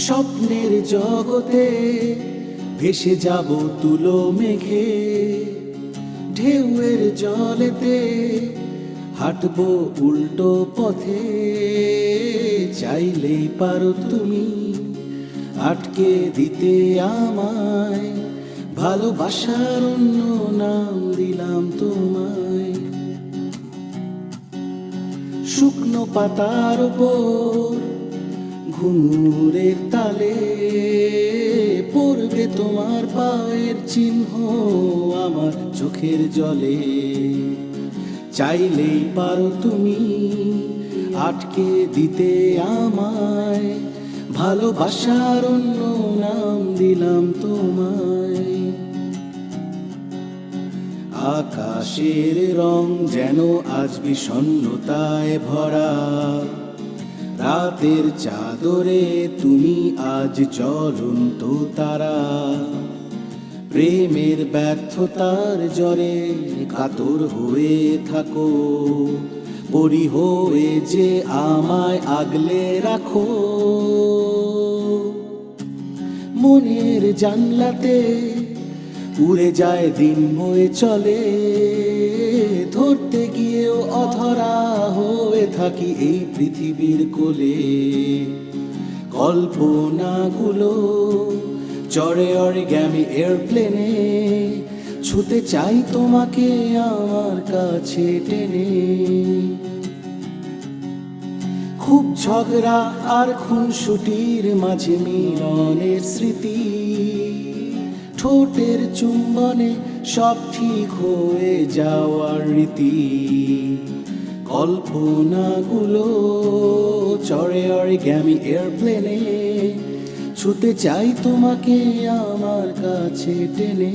স্বপ্নের জগতে ভেসে যাব তুলো মেঘে। ঢেউয়ের জলেতে হাঁটবো উল্টো পথে। চাইলেই পারো তুমি আটকে দিতে আমায়। ভালোবাসার অন্য নাম দিলাম তোমায়। শুকনো পাতার উপর ঘুঙুরের তালে পড়বে তোমার পায়ের চিহ্ন আমার চোখের জলে। চাইলেই পারো তুমি আটকে দিতে আমায়, ভালোবাসার অন্য নাম দিলাম তোমায়। আকাশের রং যেন আজ বিষণ্ণতায় ভরা। রাতের চাদরে তুমি আজ জ্বলন্ত তারা। প্রেমের ব্যর্থতার জ্বরে কাতর হয়ে থাকো। পরি হয়ে যে আমায় আগলে রাখো। মনের জানলাতে উড়ে যায় দিন বয়ে চলে। ধরতে গিয়েও অধরা। থাকি এই পৃথিবীর কোলে। কল্পনাগুলো চড়ে অরে গ্যামি এয়ারপ্লেনে ছুতে চাই তোমাকে আমার কাছে টেনে। খুব ঝগড়া আর খুনসুটির মাঝে মিলনের স্মৃতি, ঠোঁটের চুম্বনে সব ঠিক হয়ে যাওয়ার রীতি। কল্পনাগুলো চড়ে অরে গ্যামি এয়ারপ্লেনে, ছুতে চাই তোমাকে আমার কাছে টেনে।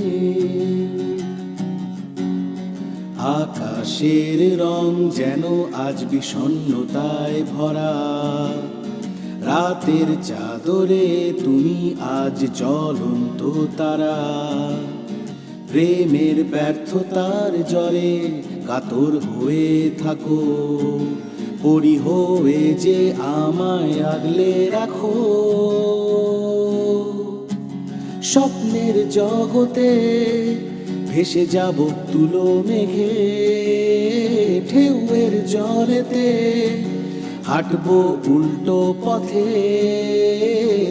আকাশের রং যেন আজ বিষণ্ণতায় ভরা। রাতের চাদরে তুমি আজ জ্বলন্ত তারা। প্রেমের ব্যর্থতার জলে কাতর হয়ে থাকো। পরি হয়ে যে আমায় আগলে রাখো। স্বপ্নের জগতে ভেসে যাব তুলো মেঘে, ঢেউয়ের জলেতে হাঁটবো উল্টো পথে,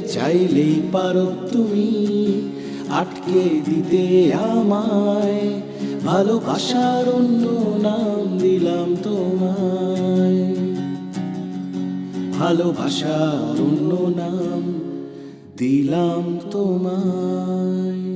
চাইলেই পারো তুমি। আটকে দিতে আমায় ভালোবাসার অন্য নাম দিলাম তোমায়। ভালোবাসার অন্য নাম দিলাম তোমায়।